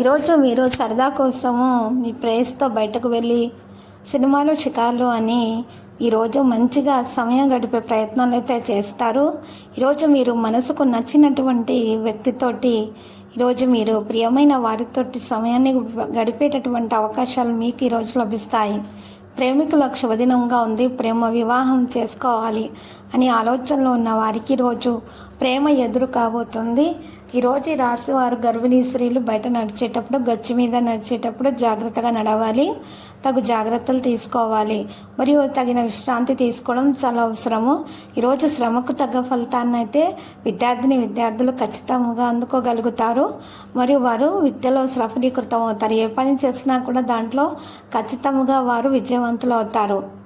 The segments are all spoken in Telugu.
ఈరోజు మీరు సరదా కోసము మీ ప్రేయస్తో బయటకు వెళ్ళి సినిమాలు షికార్లు అని ఈరోజు మంచిగా సమయం గడిపే ప్రయత్నాలు అయితే చేస్తారు. ఈరోజు మీరు మనసుకు నచ్చినటువంటి వ్యక్తితోటి ఈరోజు మీరు ప్రియమైన వారితోటి సమయాన్ని గడిపేటటువంటి అవకాశాలు మీకు ఈరోజు లభిస్తాయి. ప్రేమికులకు శుభదినంగా ఉంది ప్రేమ వివాహం చేసుకోవాలి అని ఆలోచనలో ఉన్న వారికి రోజు ప్రేమ ఎదురు కాబోతుంది. ఈరోజు ఈ రాశి వారు గర్భిణీ స్త్రీలు బయట నడిచేటప్పుడు గచ్చి మీద నడిచేటప్పుడు జాగ్రత్తగా నడవాలి. తగు జాగ్రత్తలు తీసుకోవాలి. మరియు తగిన విశ్రాంతి తీసుకోవడం చాలా అవసరము. ఈరోజు శ్రమకు తగ్గ ఫలితాన్ని అయితే విద్యార్థిని విద్యార్థులు ఖచ్చితంగా అందుకోగలుగుతారు. మరియు వారు విద్యలో సఫలీకృతం అవుతారు. ఏ పని చేసినా కూడా దాంట్లో ఖచ్చితంగా వారు విజయవంతులు అవుతారు.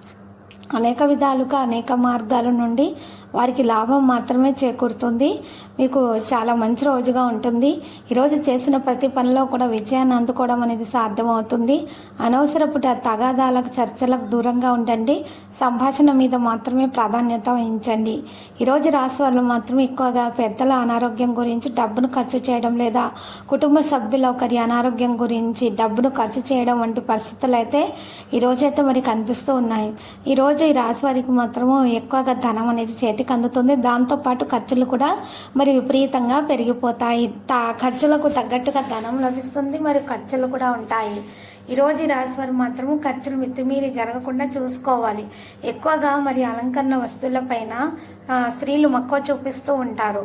అనేక విధాలుగా అనేక మార్గాల నుండి వారికి లాభం మాత్రమే చేకూరుతుంది. మీకు చాలా మంచి రోజుగా ఉంటుంది. ఈరోజు చేసిన ప్రతి పనిలో కూడా విజయాన్ని అందుకోవడం అనేది సాధ్యమవుతుంది. అనవసరపు తగాదాలకు చర్చలకు దూరంగా ఉండండి. సంభాషణ మీద మాత్రమే ప్రాధాన్యత వహించండి. ఈరోజు రాశి వాళ్ళు మాత్రం ఎక్కువగా పెద్దల అనారోగ్యం గురించి డబ్బును ఖర్చు చేయడం లేదా కుటుంబ సభ్యుల ఒకరి అనారోగ్యం గురించి డబ్బును ఖర్చు చేయడం వంటి పరిస్థితులు అయితే ఈరోజైతే మరి కనిపిస్తూ ఉన్నాయి. ఈరోజు ఈ రాశి వారికి మాత్రము ఎక్కువగా ధనం అనేది చేతికి అందుతుంది. దాంతోపాటు ఖర్చులు కూడా మరి విపరీతంగా పెరిగిపోతాయి. తా ఖర్చులకు తగ్గట్టుగా ధనం లభిస్తుంది. మరి ఖర్చులు కూడా ఉంటాయి. ఈరోజు ఈ రాశి వారు మాత్రము ఖర్చులు మితిమీరి జరగకుండా చూసుకోవాలి. ఎక్కువగా మరి అలంకరణ వస్తువులపైన స్త్రీలు మక్కువ చూపిస్తూ ఉంటారు.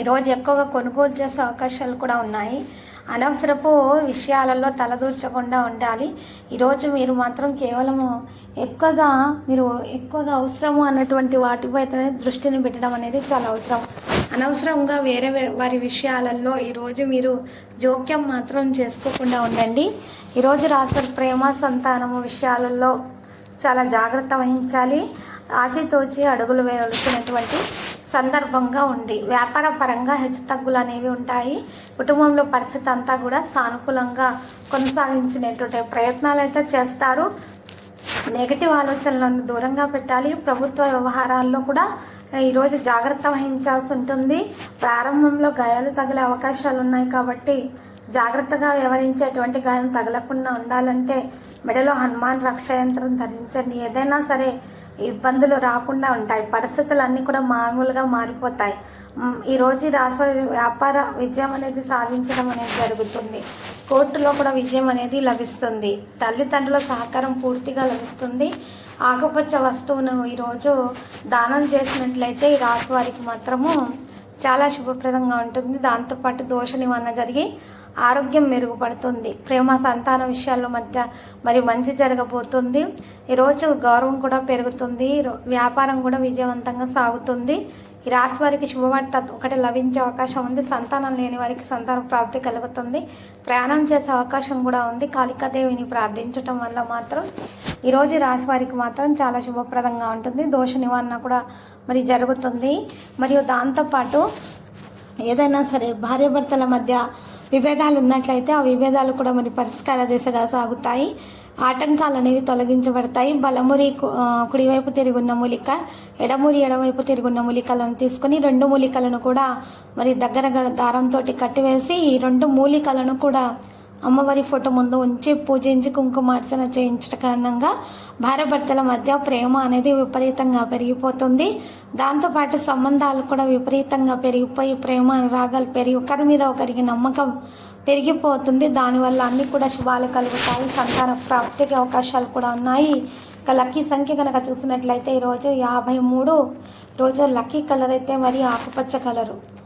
ఈరోజు ఎక్కువగా కొనుగోలు చేసే అవకాశాలు కూడా ఉన్నాయి. అనవసరపు విషయాలలో తలదూర్చకుండా ఉండాలి. ఈరోజు మీరు మాత్రం కేవలము ఎక్కువగా మీరు ఎక్కువగా అవసరము అన్నటువంటి వాటిపై దృష్టిని పెట్టడం అనేది చాలా అవసరం. అనవసరంగా వేరే వారి విషయాలలో ఈరోజు మీరు జోక్యం మాత్రం చేసుకోకుండా ఉండండి. ఈరోజు రాత్రి ప్రేమ సంతానము విషయాలలో చాలా జాగ్రత్త వహించాలి. ఆచితూచి అడుగులు వేయాల్సినటువంటి సందర్భంగా ఉంది. వ్యాపార పరంగా హెచ్చుతగ్గులు అనేవి ఉంటాయి. కుటుంబంలో పరిస్థితి అంతా కూడా సానుకూలంగా కొనసాగించినటువంటి ప్రయత్నాలు అయితే చేస్తారు. నెగిటివ్ ఆలోచనలను దూరంగా పెట్టాలి. ప్రభుత్వ వ్యవహారాల్లో కూడా ఈరోజు జాగ్రత్త వహించాల్సి ఉంటుంది. ప్రారంభంలో గాయాలు తగిలే అవకాశాలు ఉన్నాయి కాబట్టి జాగ్రత్తగా వ్యవహరించేటువంటి గాయం తగలకుండా ఉండాలంటే మెడలో హనుమాన్ రక్ష యంత్రం ధరించండి. ఏదైనా సరే ఇబ్బందులు రాకుండా ఉంటాయి. పరిస్థితులు అన్నీ కూడా మామూలుగా మారిపోతాయి. ఈరోజు ఈ రోజు రాశి వారి వ్యాపార విజయం అనేది సాధించడం అనేది జరుగుతుంది. కోర్టులో కూడా విజయం అనేది లభిస్తుంది. తల్లిదండ్రుల సహకారం పూర్తిగా లభిస్తుంది. ఆకుపచ్చ వస్తువును ఈరోజు దానం చేసినట్లయితే ఈ రాశి వారికి మాత్రము చాలా శుభప్రదంగా ఉంటుంది. దాంతోపాటు దోష నివారణ జరిగి ఆరోగ్యం మెరుగుపడుతుంది. ప్రేమ సంతాన విషయాల్లో మధ్య మరి మంచి జరగబోతుంది. ఈరోజు గౌరవం కూడా పెరుగుతుంది. వ్యాపారం కూడా విజయవంతంగా సాగుతుంది. ఈ రాశి వారికి శుభవార్త ఒకటి లభించే అవకాశం ఉంది. సంతానం లేని వారికి సంతాన ప్రాప్తి కలుగుతుంది. ప్రయాణం చేసే అవకాశం కూడా ఉంది. కాళికాదేవిని ప్రార్థించటం వల్ల మాత్రం ఈరోజు రాశి వారికి మాత్రం చాలా శుభప్రదంగా ఉంటుంది. దోష నివారణ కూడా మరి జరుగుతుంది. మరియు దాంతోపాటు ఏదైనా సరే భార్యాభర్తల మధ్య విభేదాలు ఉన్నట్లయితే ఆ విభేదాలు కూడా మరి పరిష్కార దిశగా సాగుతాయి. ఆటంకాలు అనేవి తొలగించబడతాయి. బలమురి కుడివైపు తిరుగున్న మూలిక ఎడమురి ఎడవైపు తిరుగున్న మూలికలను తీసుకొని రెండు మూలికలను కూడా మరి దగ్గరగా దారంతో కట్టివేసి ఈ రెండు మూలికలను కూడా అమ్మవారి ఫోటో ముందు ఉంచి పూజించి కుంకుమార్చన చేయించడం కారణంగా భార్యభర్తల మధ్య ప్రేమ అనేది విపరీతంగా పెరిగిపోతుంది. దాంతోపాటు సంబంధాలు కూడా విపరీతంగా పెరిగిపోయి ప్రేమ రాగాలు పెరిగి ఒకరి మీద ఒకరికి నమ్మకం పెరిగిపోతుంది. దానివల్ల అన్ని కూడా శుభాలు కలుగుతాయి. సంతాన ప్రాప్తికి అవకాశాలు కూడా ఉన్నాయి. ఇక లక్కీ సంఖ్య కనుక చూసినట్లయితే ఈరోజు యాభై మూడు. రోజు లక్కీ కలర్ అయితే మరి ఆకుపచ్చ కలరు.